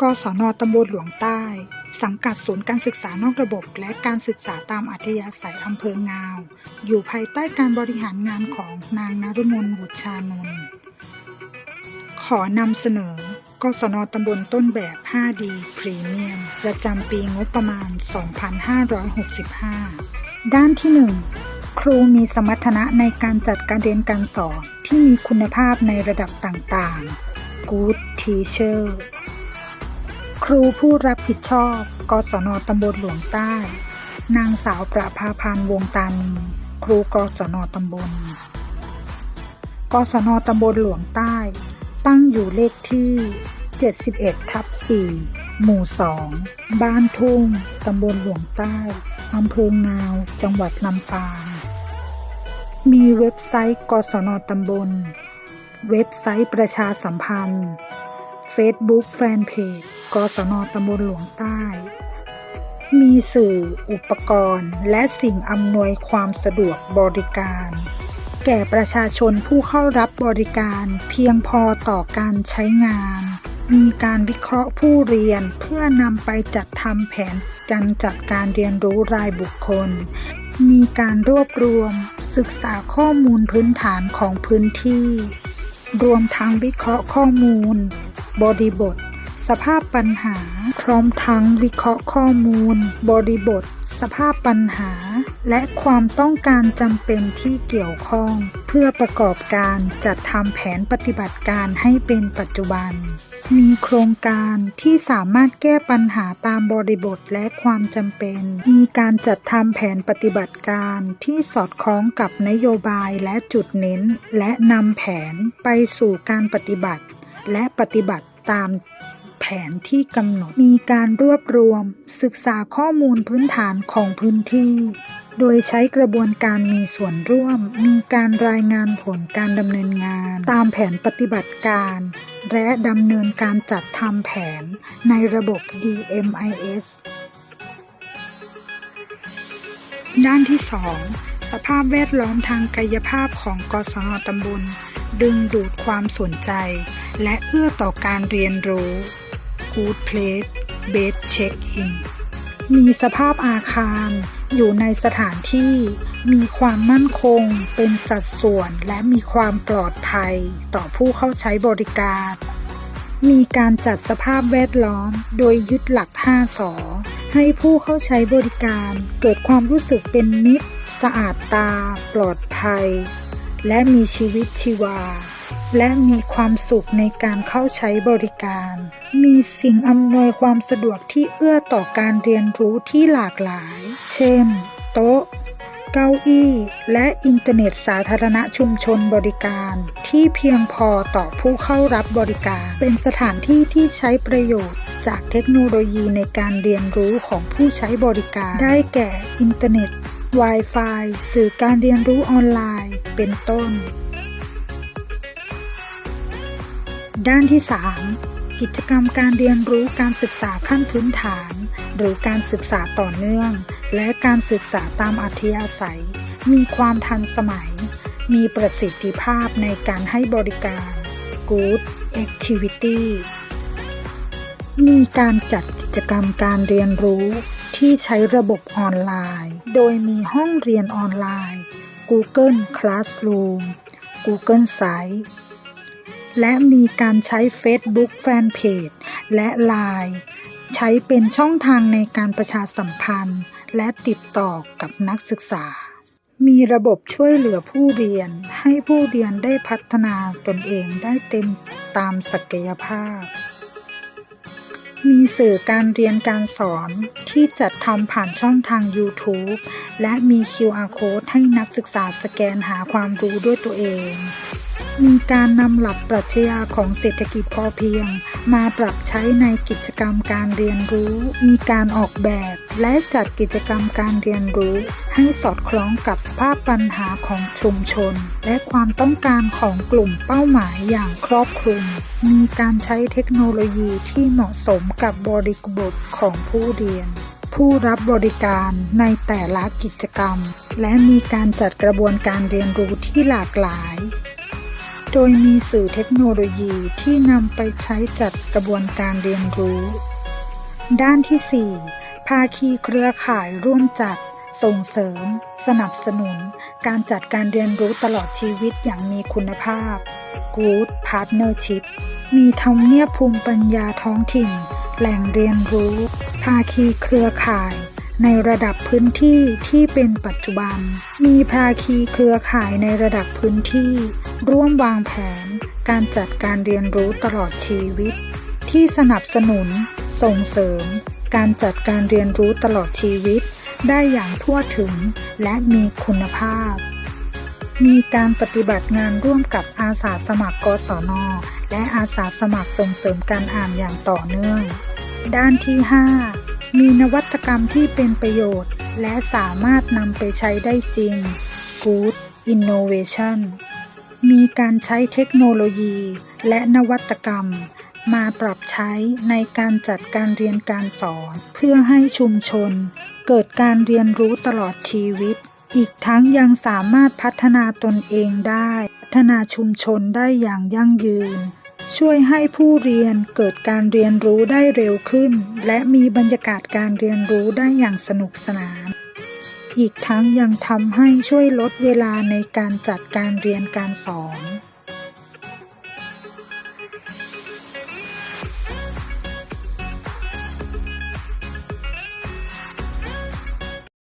กศนตำบลหลวงใต้ สังกัดศูนย์การศึกษานอกระบบ และการศึกษาตามอัธยาศัยอำเภองาว อยู่ภายใต้การบริหารงานของนางนฤมลบุตรชานนท์ขอนำเสนอกศนตำบลต้นแบบ 5D พรีเมียม ประจำปีงบประมาณ 2565 ด้านที่ 1 ครูมีสมรรถนะในการจัดการเรียนการสอนที่มีคุณภาพในระดับต่างๆ Good Teacher ครูผู้รับผิดชอบ กศนตำบลหลวงใต้ นางสาวประภาพันธ์วงตานีครูกศนตำบล กศนตำบลหลวงใต้ ตั้งอยู่เลขที่ 71 ทับ 4 หมู่ 2 บ้านทุ่ง ตำบลหลวงใต้ อำเภองาว จังหวัดลำปาง มีเว็บไซต์ กศนตำบล เว็บไซต์ประชาสัมพันธ์ Facebook แฟนเพจ กศนตำบลหลวงใต้ มีสื่ออุปกรณ์ และสิ่งอำนวยความสะดวกบริการ แก่ประชาชนผู้เข้ารับบริการเพียงพอต่อการใช้งาน มีการวิเคราะห์ผู้เรียนเพื่อนำไปจัดทำแผนการจัดการเรียนรู้รายบุคคล มีการรวบรวม ศึกษาข้อมูลพื้นฐานของพื้นที่ รวมทั้งวิเคราะห์ข้อมูล บริบท สภาพปัญหา พร้อมทั้งวิเคราะห์ข้อมูล บริบท สภาพปัญหา และความต้องการจำเป็นที่เกี่ยวข้อง เพื่อประกอบการจัดทำแผนปฏิบัติการให้เป็นปัจจุบัน มีโครงการที่สามารถแก้ปัญหาตามบริบทและความจำเป็น มีการจัดทำแผนปฏิบัติการที่สอดคล้องกับนโยบายและจุดเน้น และนำแผนไปสู่การปฏิบัติ และปฏิบัติตาม นที่กำหนดมีการรวบรวม ศึกษาข้อมูลพื้นฐานของพื้นที่ โดยใช้กระบวนการมีส่วนร่วม มีการรายงานผลการดำเนินงาน ตามแผนปฏิบัติการ และดำเนินการจัดทำแผนในระบบ DMIS ด้านที่ 2 สภาพแวดล้อมทางกายภาพของกศนตำบล ดึงดูดความสนใจ และเอื้อต่อการเรียนรู้ Good Place Best Check-in มีสภาพอาคารอยู่ในสถานที่มีความมั่นคงเป็นสัดส่วนและมีความปลอดภัยต่อผู้เข้าใช้บริการ มีการจัดสภาพแวดล้อมโดยยึดหลัก 5 สอ ให้ผู้เข้าใช้บริการเกิดความรู้สึกเป็นมิตร สะอาดตา ปลอดภัย และมีชีวิตชีวา และมีความสุขในการเข้าใช้บริการ มีสิ่งอำนวยความสะดวกที่เอื้อต่อการเรียนรู้ที่หลากหลาย เช่น โต๊ะ เก้าอี้ และอินเทอร์เน็ตสาธารณะชุมชนบริการ ที่เพียงพอต่อผู้เข้ารับบริการ เป็นสถานที่ที่ใช้ประโยชน์จากเทคโนโลยีในการเรียนรู้ของผู้ใช้บริการ ได้แก่อินเทอร์เน็ต Wi-Fi สื่อการเรียนรู้ออนไลน์ เป็นต้น ด้านที่ 3 กิจกรรมการเรียนรู้การศึกษาขั้นพื้นฐาน หรือการศึกษาต่อเนื่อง และการศึกษาตามอัธยาศัย มีความทันสมัย มีประสิทธิภาพในการให้บริการ Good Activity มีการจัดกิจกรรมการเรียนรู้ที่ใช้ระบบออนไลน์ โดยมีห้องเรียนออนไลน์ Google Classroom Google Site และมีการใช้ Facebook Fanpage และ Line ใช้เป็นช่องทางในการประชาสัมพันธ์ และติดต่อกับนักศึกษา มีระบบช่วยเหลือผู้เรียน ให้ผู้เรียนได้พัฒนาตนเองได้เต็มตามศักยภาพ มีสื่อการเรียนการสอนที่จัดทำผ่านช่องทาง YouTube และมี QR Code ให้นักศึกษาสแกนหาความรู้ด้วยตัวเอง มีการนำหลักปรัชญาของเศรษฐกิจพอเพียง มาปรับใช้ในกิจกรรมการเรียนรู้ มีการออกแบบ และจัดกิจกรรมการเรียนรู้ ให้สอดคล้องกับสภาพปัญหาของชุมชน และความต้องการของกลุ่มเป้าหมายอย่างครอบคลุม มีการใช้เทคโนโลยีที่เหมาะสมกับบริบทของผู้เรียนผู้รับบริการในแต่ละกิจกรรม และมีการจัดกระบวนการเรียนรู้ที่หลากหลาย โดยมีสื่อเทคโนโลยีที่นำไปใช้จัดกระบวนการเรียนรู้ ด้านที่ 4 ภาคีเครือข่ายร่วมจัด ส่งเสริม สนับสนุน การจัดการเรียนรู้ตลอดชีวิตอย่างมีคุณภาพ Good Partnership มีทำเนียบภูมิปัญญาท้องถิ่น แหล่งเรียนรู้ ภาคีเครือข่าย ในระดับพื้นที่ที่เป็นปัจจุบัน มีภาคีเครือข่ายในระดับพื้นที่ ร่วมวางแผน การจัดการเรียนรู้ตลอดชีวิต ที่สนับสนุน ส่งเสริม การจัดการเรียนรู้ตลอดชีวิต ได้อย่างทั่วถึงและมีคุณภาพ มีการปฏิบัติงานร่วมกับอาสาสมัครกศน และอาสาสมัครส่งเสริมการอ่านอย่างต่อเนื่อง ด้านที่ 5 มีนวัตกรรมที่เป็นประโยชน์ และสามารถนำไปใช้ได้จริง Good Innovation มีการใช้เทคโนโลยีและนวัตกรรม มาปรับใช้ในการจัดการเรียนการสอน เพื่อให้ชุมชน เกิดการเรียนรู้ตลอดชีวิต อีกทั้งยังสามารถพัฒนาตนเองได้ พัฒนาชุมชนได้อย่างยั่งยืน ช่วยให้ผู้เรียนเกิดการเรียนรู้ได้เร็วขึ้น และมีบรรยากาศการเรียนรู้ได้อย่างสนุกสนาน อีกทั้งยังทำให้ช่วยลดเวลาในการจัดการเรียนการสอน